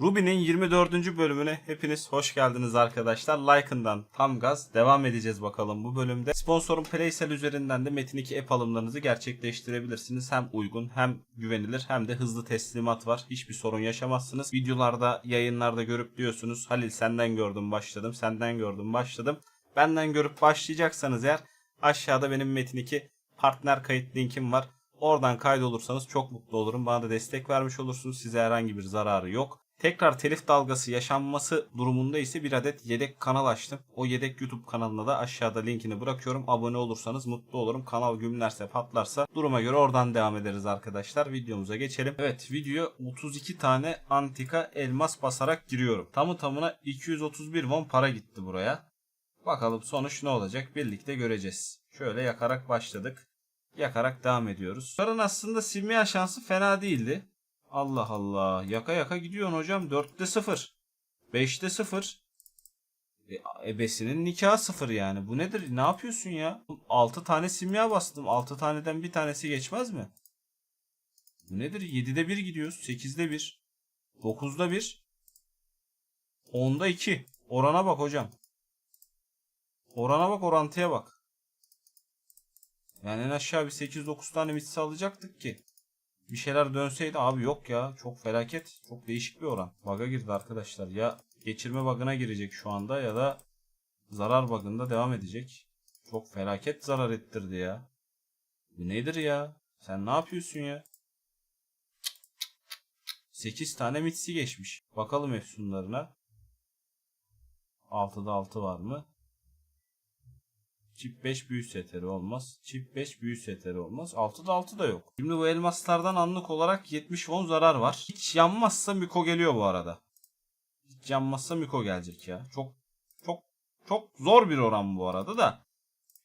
Ruby'nin 24. bölümüne hepiniz hoş geldiniz arkadaşlar. Like'ından tam gaz devam edeceğiz bakalım bu bölümde. Sponsorum Playsell üzerinden de Metin 2 app alımlarınızı gerçekleştirebilirsiniz. Hem uygun hem güvenilir hem de hızlı teslimat var. Hiçbir sorun yaşamazsınız. Videolarda, yayınlarda görüp diyorsunuz. Halil senden gördüm başladım, senden gördüm başladım. Benden görüp başlayacaksanız eğer aşağıda benim Metin 2 partner kayıt linkim var. Oradan kaydolursanız çok mutlu olurum. Bana da destek vermiş olursunuz. Size herhangi bir zararı yok. Tekrar telif dalgası yaşanması durumunda ise bir adet yedek kanal açtım. O yedek YouTube kanalına da aşağıda linkini bırakıyorum. Abone olursanız mutlu olurum. Kanal gümlerse patlarsa duruma göre oradan devam ederiz arkadaşlar. Videomuza geçelim. Evet video 32 tane antika elmas basarak giriyorum. Tamı tamına 231 won para gitti buraya. Bakalım sonuç ne olacak birlikte göreceğiz. Şöyle yakarak başladık. Yakarak devam ediyoruz. Bunların aslında simya şansı fena değildi. Allah Allah. Yaka yaka gidiyorsun hocam. 4'te 0. 5'te 0. E, ebesinin nikahı 0 yani. Bu nedir? Ne yapıyorsun ya? 6 tane simya bastım. 6 taneden bir tanesi geçmez mi? Bu nedir? 7'de 1 gidiyoruz. 8'de 1. 9'da 1. 10'da 2. Orana bak hocam. Orana bak orantıya bak. Yani en aşağı bir 8-9 tane mitsi alacaktık ki. Bir şeyler dönseydi abi yok ya. Çok felaket. Çok değişik bir oran. Bug'a girdi arkadaşlar. Ya geçirme bug'ına girecek şu anda ya da zarar bug'ında devam edecek. Çok felaket zarar ettirdi ya. Bu nedir ya? Sen ne yapıyorsun ya? 8 tane mitsi geçmiş. Bakalım efsunlarına. 6'da 6 var mı? Çift 5 büyü seteri olmaz. Çift 5 büyü seteri olmaz. 6'da 6 da yok. Şimdi bu elmaslardan anlık olarak 70 won zarar var. Hiç yanmazsa Miko geliyor bu arada. Hiç yanmazsa Miko gelecek ya. Çok çok çok zor bir oran bu arada da.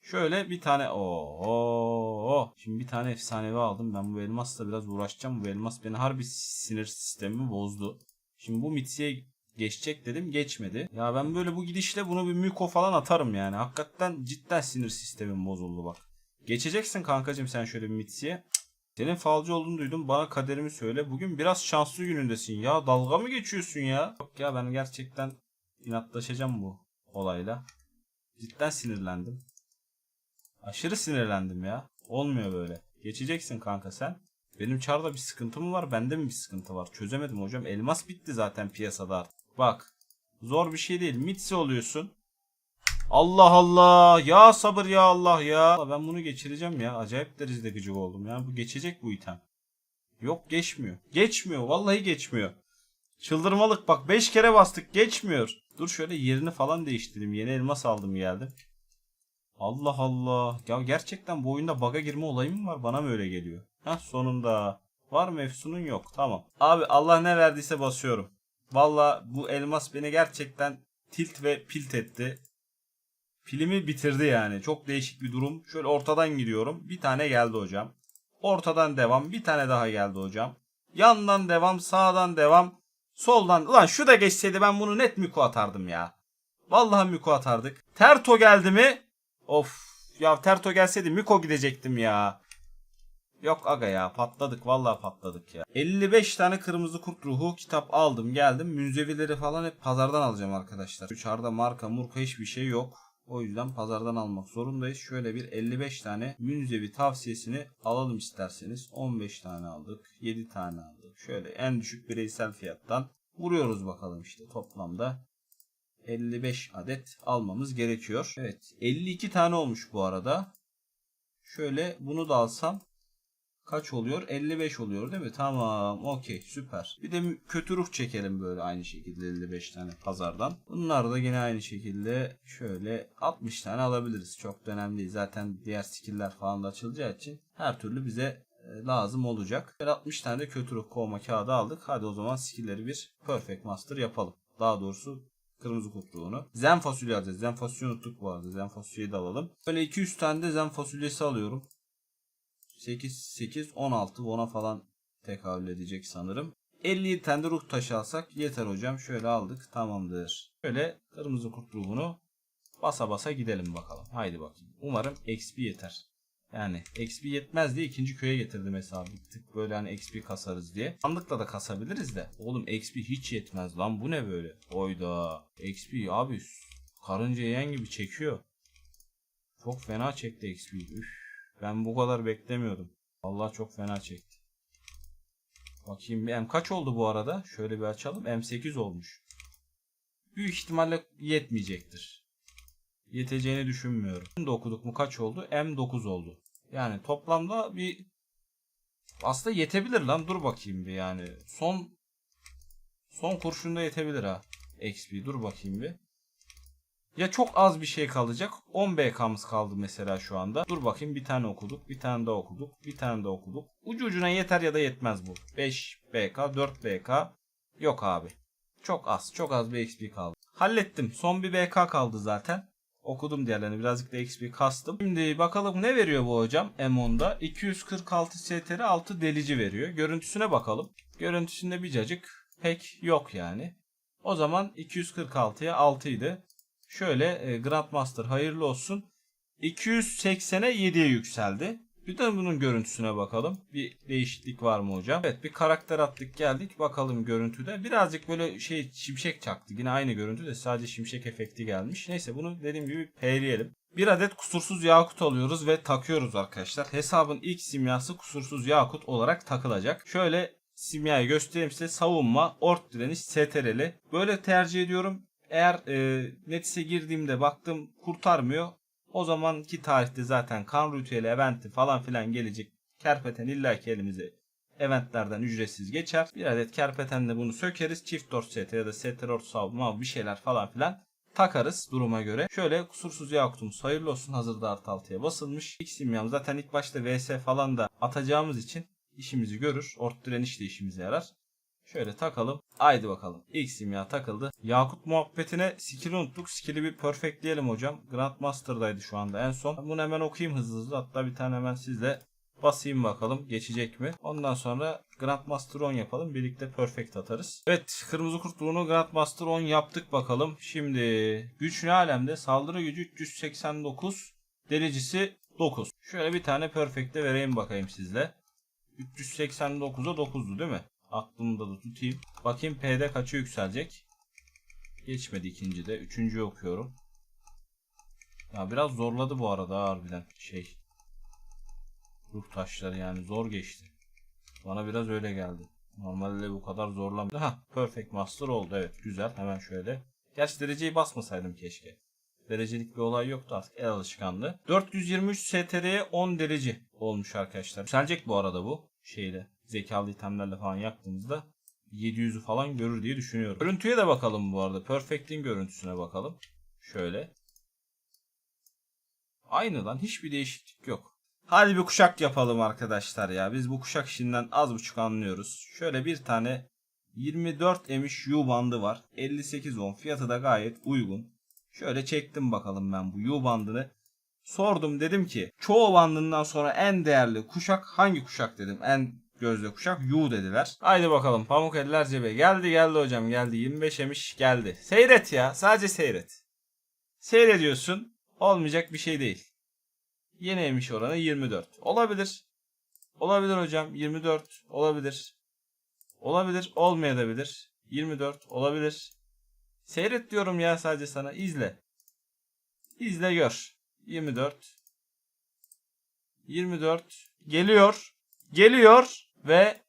Şöyle bir tane o Şimdi bir tane efsanevi aldım. Ben bu elmasla biraz uğraşacağım. Bu elmas beni harbi sinir sistemimi bozdu. Şimdi bu mitsiye geçecek dedim geçmedi. Ya ben böyle bu gidişle bunu bir Miko falan atarım yani. Hakikaten cidden sinir sistemim bozuldu bak. Geçeceksin kankacım sen şöyle bir mitsiye. Senin falcı olduğunu duydum. Bana kaderimi söyle. Bugün biraz şanslı günündesin ya. Dalga mı geçiyorsun ya? Yok ya ben gerçekten inatlaşacağım bu olayla. Cidden sinirlendim. Aşırı sinirlendim ya. Olmuyor böyle. Geçeceksin kanka sen. Benim çarda bir sıkıntı mı var? Bende mi bir sıkıntı var? Çözemedim hocam. Elmas bitti zaten piyasada artık. Bak. Zor bir şey değil. Mitsi oluyorsun. Allah Allah. Ya sabır ya Allah ya. Ben bunu geçireceğim ya. Acayip derecede gıcık oldum ya. Bu geçecek bu item. Yok geçmiyor. Geçmiyor. Vallahi geçmiyor. Çıldırmalık bak 5 kere bastık geçmiyor. Dur şöyle yerini falan değiştireyim. Yeni elmas aldım geldim. Allah Allah. Ya gerçekten bu oyunda bug'a girme olayı mı var? Bana mı öyle geliyor? Heh sonunda. Var mı efsunun yok. Tamam. Abi Allah ne verdiyse basıyorum. Valla bu elmas beni gerçekten tilt ve pilt etti. Pilimi bitirdi yani. Çok değişik bir durum. Şöyle ortadan gidiyorum. Bir tane geldi hocam. Ortadan devam. Bir tane daha geldi hocam. Yandan devam. Sağdan devam. Soldan. Ulan şu da geçseydi ben bunu net Miko atardım ya. Vallahi Miko atardık. Terto geldi mi? Of. Ya Terto gelseydi Miko gidecektim ya. Yok aga ya patladık vallahi patladık ya. 55 tane kırmızı kurt ruhu kitap aldım geldim. Münzevileri falan hep pazardan alacağım arkadaşlar. Uçarda marka murka hiçbir şey yok. O yüzden pazardan almak zorundayız. Şöyle bir 55 tane münzevi tavsiyesini alalım isterseniz. 15 tane aldık. 7 tane aldık. Şöyle en düşük bireysel fiyattan vuruyoruz bakalım işte toplamda. 55 adet almamız gerekiyor. Evet 52 tane olmuş bu arada. Şöyle bunu da alsam kaç oluyor? 55 oluyor değil mi? Tamam okey süper. Bir de kötü ruh çekelim böyle aynı şekilde 55 tane pazardan. Bunlar da yine aynı şekilde şöyle 60 tane alabiliriz. Çok da önemli değil. Zaten diğer skill'ler falan da açılacağı için her türlü bize e, lazım olacak. 60 tane de kötü ruh kovma kağıdı aldık. Hadi o zaman skill'leri bir perfect master yapalım. Daha doğrusu kırmızı kutluğunu. Zen fasulye alacağız. Zen fasulyeyi unuttuk bu arada. Zen fasulyeyi de alalım. Böyle 200 tane de zen fasulyesi alıyorum. 8, 8, 16 ona falan tekabül edecek sanırım. 57 tane de ruh taşı alsak yeter hocam. Şöyle aldık tamamdır. Şöyle kırmızı kurt ruhunu basa basa gidelim bakalım. Haydi bakayım. Umarım XP yeter. Yani XP yetmez diye ikinci köye getirdim hesabı. Tık böyle hani XP kasarız diye. Sandıkla da kasabiliriz de. Oğlum XP hiç yetmez lan bu ne böyle? Oyda. XP abi karınca yiyen gibi çekiyor. Çok fena çekti XP. Üf. Ben bu kadar beklemiyordum. Allah çok fena çekti. Bakayım M kaç oldu bu arada? Şöyle bir açalım. M8 olmuş. Büyük ihtimalle yetmeyecektir. Yeteceğini düşünmüyorum. Şimdi okuduk mu kaç oldu? M9 oldu. Yani toplamda bir aslında yetebilir lan. Dur bakayım bir yani. Son son kurşunda yetebilir ha. XP dur bakayım bir. Ya çok az bir şey kalacak. 10 BK'mız kaldı mesela şu anda. Dur bakayım bir tane okuduk. Bir tane daha okuduk. Bir tane daha okuduk. Ucu ucuna yeter ya da yetmez bu. 5 BK, 4 BK. Yok abi. Çok az. Çok az bir XP kaldı. Hallettim. Son bir BK kaldı zaten. Okudum diğerlerini. Birazcık da XP kastım. Şimdi bakalım ne veriyor bu hocam M10'da? 246 STR 6 delici veriyor. Görüntüsüne bakalım. Görüntüsünde bir cacık pek yok yani. O zaman 246'ya 6 idi. Şöyle e, Grandmaster hayırlı olsun. 280'e 7'ye yükseldi. Bir de bunun görüntüsüne bakalım. Bir değişiklik var mı hocam? Evet bir karakter attık geldik. Bakalım görüntüde. Birazcık böyle şey şimşek çaktı. Yine aynı görüntüde sadece şimşek efekti gelmiş. Neyse bunu dediğim gibi peyleyelim. Bir adet kusursuz yakut alıyoruz ve takıyoruz arkadaşlar. Hesabın ilk simyası kusursuz yakut olarak takılacak. Şöyle simyayı göstereyim size. Savunma, ort direniş, STR'li. Böyle tercih ediyorum. Eğer e, Netis'e girdiğimde baktım kurtarmıyor. O zamanki tarihte zaten kan ritüeli, eventi falan filan gelecek. Kerpeten illaki elimize eventlerden ücretsiz geçer. Bir adet kerpetenle bunu sökeriz. Çift dört set ya da setter ort savunma bir şeyler falan filan takarız duruma göre. Şöyle kusursuz yakutumuz hayırlı olsun. Hazırda artı altıya basılmış. X simyam zaten ilk başta VS falan da atacağımız için işimizi görür. Ort direniş de işimize yarar. Şöyle takalım. Haydi bakalım. İlk simya takıldı. Yakut muhabbetine skill'i unuttuk. Skill'i bir perfectleyelim hocam. Grandmaster'daydı şu anda en son. Bunu hemen okuyayım hızlı hızlı. Hatta bir tane hemen sizle basayım bakalım geçecek mi? Ondan sonra Grandmaster 10 yapalım. Birlikte perfect atarız. Evet kırmızı kurtluğunu Grandmaster 10 yaptık bakalım. Şimdi güç ne alemde? Saldırı gücü 389. Derecesi 9. Şöyle bir tane perfect'e vereyim bakayım sizle. 389'a 9'du değil mi? Aklımda da tutayım. Bakayım P'de kaçı yükselecek. Geçmedi ikinci de. Üçüncüyü okuyorum. Ya biraz zorladı bu arada harbiden şey. Ruh taşları yani zor geçti. Bana biraz öyle geldi. Normalde bu kadar zorlamıyor. Ha, Perfect Master oldu evet güzel. Hemen şöyle. Gerçi dereceyi basmasaydım keşke. Derecelik bir olay yoktu artık el alışkanlığı. 423 STR'ye 10 derece olmuş arkadaşlar. Yükselecek bu arada bu şeyle. Zekalı itemlerle falan yaktığımızda 700'ü falan görür diye düşünüyorum. Görüntüye de bakalım bu arada. Perfect'in görüntüsüne bakalım. Şöyle. Aynıdan hiçbir değişiklik yok. Hadi bir kuşak yapalım arkadaşlar ya. Biz bu kuşak işinden az buçuk anlıyoruz. Şöyle bir tane 24 emiş U bandı var. 58 on fiyatı da gayet uygun. Şöyle çektim bakalım ben bu U bandını. Sordum dedim ki çoğu bandından sonra en değerli kuşak hangi kuşak dedim. En gözde kuşak U dediler. Haydi bakalım pamuk eller cebe. Geldi geldi hocam geldi. 25 emiş geldi. Seyret ya sadece seyret. Seyrediyorsun olmayacak bir şey değil. Yeni emiş oranı 24. Olabilir. Olabilir hocam 24 olabilir. Olabilir olmayabilir. 24 olabilir. Seyret diyorum ya sadece sana izle. İzle gör. 24 24 geliyor. Geliyor ve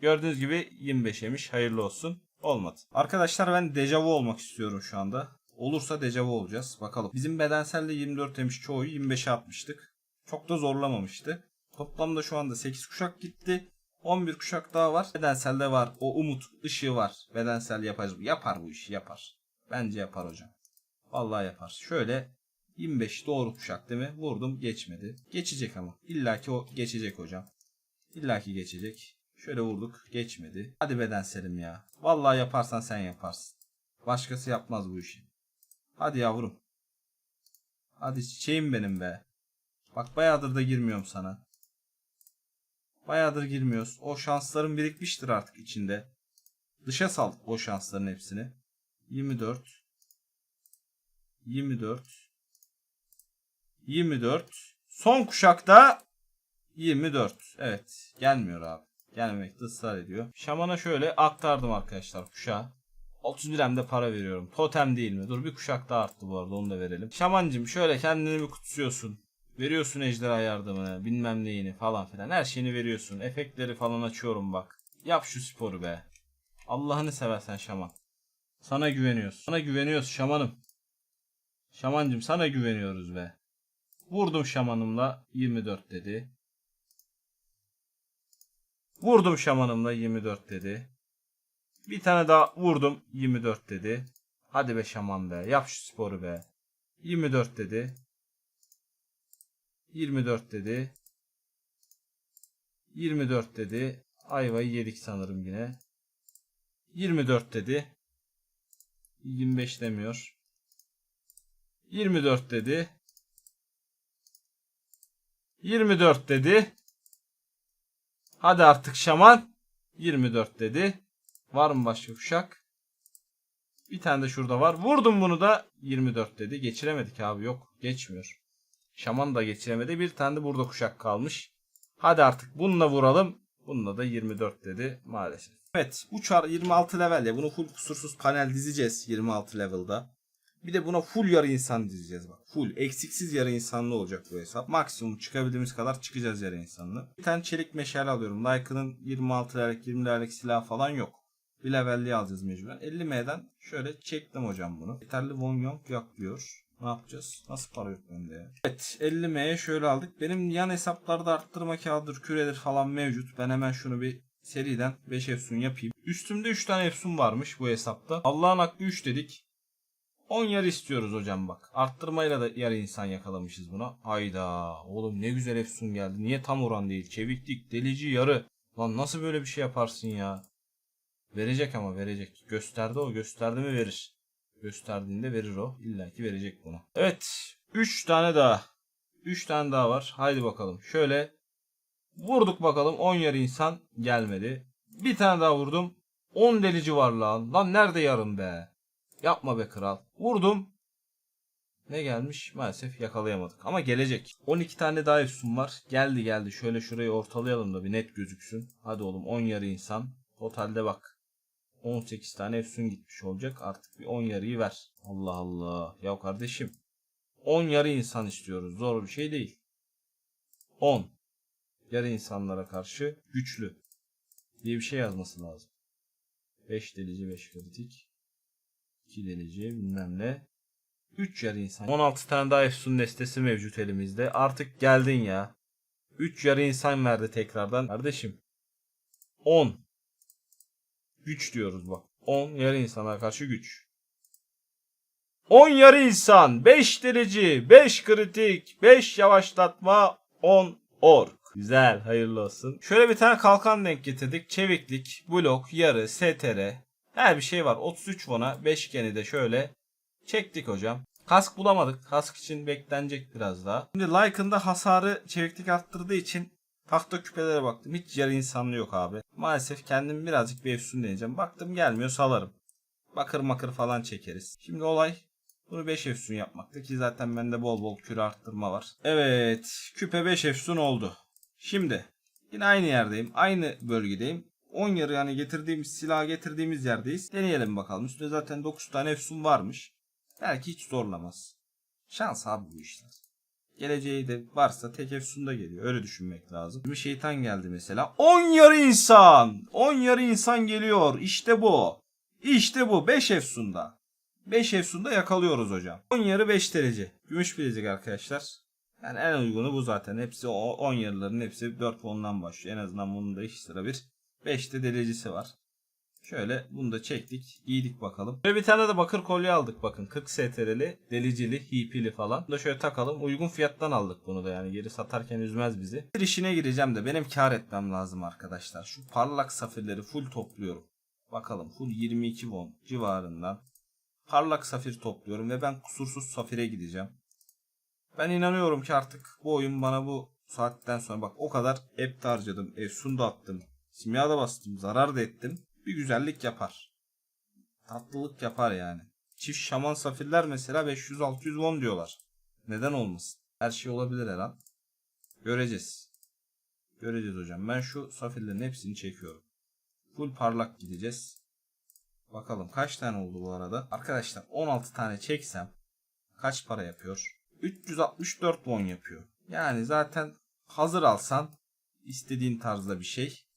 gördüğünüz gibi 25 yemiş. Hayırlı olsun. Olmadı. Arkadaşlar ben dejavu olmak istiyorum şu anda. Olursa dejavu olacağız. Bakalım. Bizim bedenselde 24 demiş çoğu 25'e atmıştık. Çok da zorlamamıştı. Toplamda şu anda 8 kuşak gitti. 11 kuşak daha var. Bedenselde var. O umut ışığı var. Bedensel yapar. Yapar bu işi yapar. Bence yapar hocam. Vallahi yapar. Şöyle 25 doğru kuşak değil mi? Vurdum geçmedi. Geçecek ama. İlla ki o geçecek hocam. İlla ki geçecek. Şöyle vurduk geçmedi. Hadi bedenselim ya. Vallahi yaparsan sen yaparsın. Başkası yapmaz bu işi. Hadi yavrum. Hadi çiçeğim benim be. Bak bayağıdır da girmiyorum sana. Bayağıdır girmiyoruz. O şansların birikmiştir artık içinde. Dışa sal o şansların hepsini. 24 24 24 Son kuşakta 24. Evet. Gelmiyor abi. Gelmemekte ısrar ediyor. Şaman'a şöyle aktardım arkadaşlar kuşağı. 31 hem de para veriyorum. Totem değil mi? Dur bir kuşak daha arttı bu arada onu da verelim. Şamancım şöyle kendini bir kutsuyorsun. Veriyorsun ejderha yardımını, bilmem neyini falan filan. Her şeyini veriyorsun. Efektleri falan açıyorum bak. Yap şu sporu be. Allah'ını seversen şaman. Sana güveniyoruz. Sana güveniyoruz şamanım. Şamancım sana güveniyoruz be. Vurdum şamanımla 24 dedi. Vurdum şamanımla 24 dedi. Bir tane daha vurdum 24 dedi. Hadi be şaman be yap şu sporu be. 24 dedi. 24 dedi. 24 dedi. Ayvayı yedik sanırım yine. 24 dedi. 25 demiyor. 24 dedi. 24 dedi. Hadi artık şaman. 24 dedi. Var mı başka kuşak? Bir tane de şurada var. Vurdum bunu da 24 dedi. Geçiremedik abi yok. Geçmiyor. Şaman da geçiremedi. Bir tane de burada kuşak kalmış. Hadi artık bununla vuralım. Bununla da 24 dedi maalesef. Evet uçar 26 level ya. Bunu full kusursuz panel dizeceğiz 26 level'da. Bir de buna full yarı insan dizeceğiz bak. Full eksiksiz yarı insanlı olacak bu hesap. Maksimum çıkabildiğimiz kadar çıkacağız yarı insanlı. Bir tane çelik meşale alıyorum. Like'ının 26 levellik 20 levellik silah falan yok. Bir levelliği alacağız mecburen. 50M'den şöyle çektim hocam bunu. Yeterli Von Young yok diyor. Ne yapacağız? Nasıl para yok bende ya? Evet 50M'ye şöyle aldık. Benim yan hesaplarda arttırma kağıdır, küredir falan mevcut. Ben hemen şunu bir seriden 5 efsun yapayım. Üstümde 3 tane efsun varmış bu hesapta. Allah'ın hakkı 3 dedik. 10 yarı istiyoruz hocam bak. Arttırmayla da yarı insan yakalamışız buna. Hayda. Oğlum ne güzel efsun geldi. Niye tam oran değil? Çeviklik, delici, yarı. Lan nasıl böyle bir şey yaparsın ya? Verecek ama verecek. Gösterdi o. Gösterdi mi verir. Gösterdiğinde verir o. İlla ki verecek bunu. Evet. 3 tane daha. 3 tane daha var. Haydi bakalım. Şöyle vurduk bakalım. 10 yarı insan gelmedi. Bir tane daha vurdum. 10 delici var lan. Lan nerede yarım be? Yapma be kral. Vurdum. Ne gelmiş? Maalesef yakalayamadık. Ama gelecek. 12 tane daha efsun var. Geldi geldi. Şöyle şurayı ortalayalım da bir net gözüksün. Hadi oğlum 10 yarı insan. Totalde bak. 18 tane efsun gitmiş olacak. Artık bir 10 yarıyı ver. Allah Allah. Ya kardeşim. 10 yarı insan istiyoruz. Zor bir şey değil. 10. Yarı insanlara karşı güçlü. Diye bir şey yazması lazım. 5 delici 5 kritik. 2 delici bilmem ne. 3 yarı insan. 16 tane daha efsun destesi mevcut elimizde. Artık geldin ya. 3 yarı insan verdi tekrardan. Kardeşim. 10. Güç diyoruz bak. 10 yarı insana karşı güç. 10 yarı insan, 5 delici, 5 kritik, 5 yavaşlatma, 10 ork. Güzel, hayırlı olsun. Şöyle bir tane kalkan denk getirdik. Çeviklik, blok, yarı, STR. Her bir şey var. 33 vona, 5 geni de şöyle çektik hocam. Kask bulamadık. Kask için beklenecek biraz daha. Şimdi Lycan'da hasarı çeviklik arttırdığı için tahta küpelere baktım. Hiç yarı insanlı yok abi. Maalesef kendim birazcık bir efsun deneyeceğim. Baktım gelmiyor salarım. Bakır makır falan çekeriz. Şimdi olay bunu 5 efsun yapmaktı ki zaten bende bol bol küre arttırma var. Evet küpe 5 efsun oldu. Şimdi yine aynı yerdeyim. Aynı bölgedeyim. 10 yarı yani getirdiğimiz silah getirdiğimiz yerdeyiz. Deneyelim bakalım. Üstünde zaten 9 tane efsun varmış. Belki hiç zorlamaz. Şans abi bu işler. Geleceği de varsa tek efsunda geliyor. Öyle düşünmek lazım. Bir şeytan geldi mesela. 10 yarı insan. 10 yarı insan geliyor. İşte bu. İşte bu. 5 efsunda. 5 efsunda yakalıyoruz hocam. 10 yarı 5 derece. Gümüş bilezik arkadaşlar. Yani en uygunu bu zaten. Hepsi o 10 yarıların hepsi 4 fondan başlıyor. En azından bunun da sıra bir. 5'te derecesi var. Şöyle bunu da çektik. Giydik bakalım. Şöyle bir tane de bakır kolye aldık bakın. 40 STR'li, delicili, hipili falan. Bunu da şöyle takalım. Uygun fiyattan aldık bunu da yani. Geri satarken üzmez bizi. Bir işine gireceğim de benim kar etmem lazım arkadaşlar. Şu parlak safirleri full topluyorum. Bakalım full 22 won civarından. Parlak safir topluyorum ve ben kusursuz safire gideceğim. Ben inanıyorum ki artık bu oyun bana bu saatten sonra bak o kadar de harcadım. Efsun da attım. Simya da bastım. Zarar da ettim. Bir güzellik yapar. Tatlılık yapar yani. Çift şaman safirler mesela 500-600 won diyorlar. Neden olmasın? Her şey olabilir her an. Göreceğiz. Göreceğiz hocam. Ben şu safirlerin hepsini çekiyorum. Full parlak gideceğiz. Bakalım kaç tane oldu bu arada? Arkadaşlar 16 tane çeksem kaç para yapıyor? 364 won yapıyor. Yani zaten hazır alsan istediğin tarzda bir şey.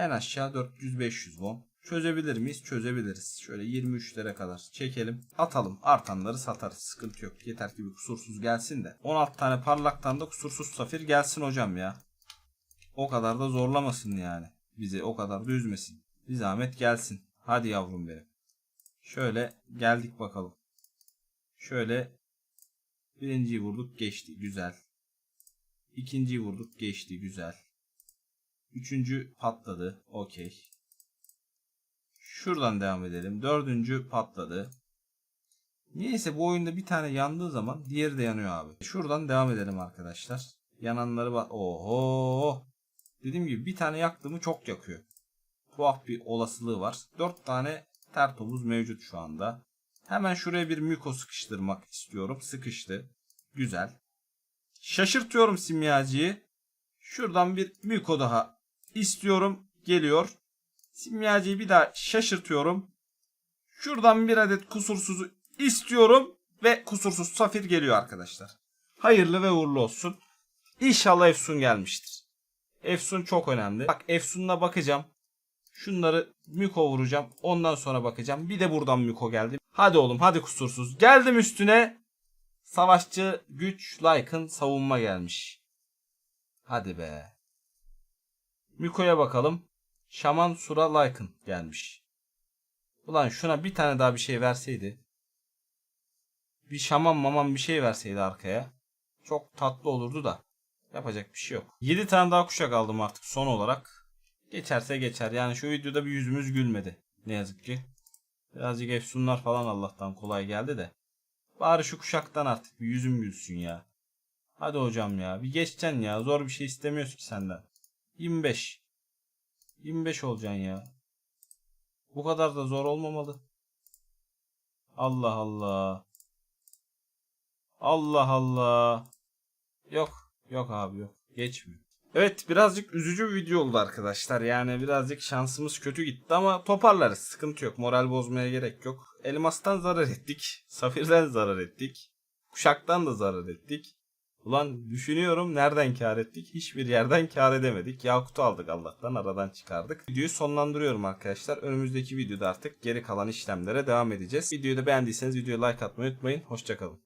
En aşağı 400-500 won. Çözebilir miyiz? Çözebiliriz. Şöyle 23'lere kadar çekelim. Atalım. Artanları satarız. Sıkıntı yok. Yeter ki bir kusursuz gelsin de. 16 tane parlaktan da kusursuz safir gelsin hocam ya. O kadar da zorlamasın yani. Bizi o kadar da üzmesin. Bir zahmet gelsin. Hadi yavrum benim. Şöyle geldik bakalım. Şöyle birinciyi vurduk geçti. Güzel. İkinciyi vurduk geçti. Güzel. Üçüncü patladı. Okey. Şuradan devam edelim. Dördüncü patladı. Niyeyse bu oyunda bir tane yandığı zaman diğeri de yanıyor abi. Şuradan devam edelim arkadaşlar. Yananları var. Oho. Dediğim gibi bir tane yaktığımı çok yakıyor. Tuhaf bir olasılığı var. Dört tane tertobuz mevcut şu anda. Hemen şuraya bir miko sıkıştırmak istiyorum. Sıkıştı. Güzel. Şaşırtıyorum simyacıyı. Şuradan bir miko daha istiyorum. Geliyor. Simyacıyı bir daha şaşırtıyorum. Şuradan bir adet kusursuzu istiyorum. Ve kusursuz safir geliyor arkadaşlar. Hayırlı ve uğurlu olsun. İnşallah Efsun gelmiştir. Efsun çok önemli. Bak Efsun'la bakacağım. Şunları Miko vuracağım. Ondan sonra bakacağım. Bir de buradan Miko geldi. Hadi oğlum hadi kusursuz. Geldim üstüne. Savaşçı güç Lycan savunma gelmiş. Hadi be. Miko'ya bakalım. Şaman Sura Lycan gelmiş. Ulan şuna bir tane daha bir şey verseydi. Bir şaman maman bir şey verseydi arkaya. Çok tatlı olurdu da. Yapacak bir şey yok. 7 tane daha kuşak aldım artık son olarak. Geçerse geçer. Yani şu videoda bir yüzümüz gülmedi. Ne yazık ki. Birazcık efsunlar falan Allah'tan kolay geldi de. Bari şu kuşaktan artık bir yüzüm gülsün ya. Hadi hocam ya. Bir geçeceksin ya. Zor bir şey istemiyoruz ki senden. 25. 25 olacaksın ya. Bu kadar da zor olmamalı. Allah Allah. Allah Allah. Yok. Yok abi yok. Geçmiyor. Evet birazcık üzücü bir video oldu arkadaşlar. Yani birazcık şansımız kötü gitti ama toparlarız. Sıkıntı yok. Moral bozmaya gerek yok. Elmastan zarar ettik. Safirden zarar ettik. Kuşaktan da zarar ettik. Ulan düşünüyorum nereden kar ettik? Hiçbir yerden kar edemedik. Yakut'u aldık Allah'tan aradan çıkardık. Videoyu sonlandırıyorum arkadaşlar. Önümüzdeki videoda artık geri kalan işlemlere devam edeceğiz. Videoyu da beğendiyseniz videoya like atmayı unutmayın. Hoşçakalın.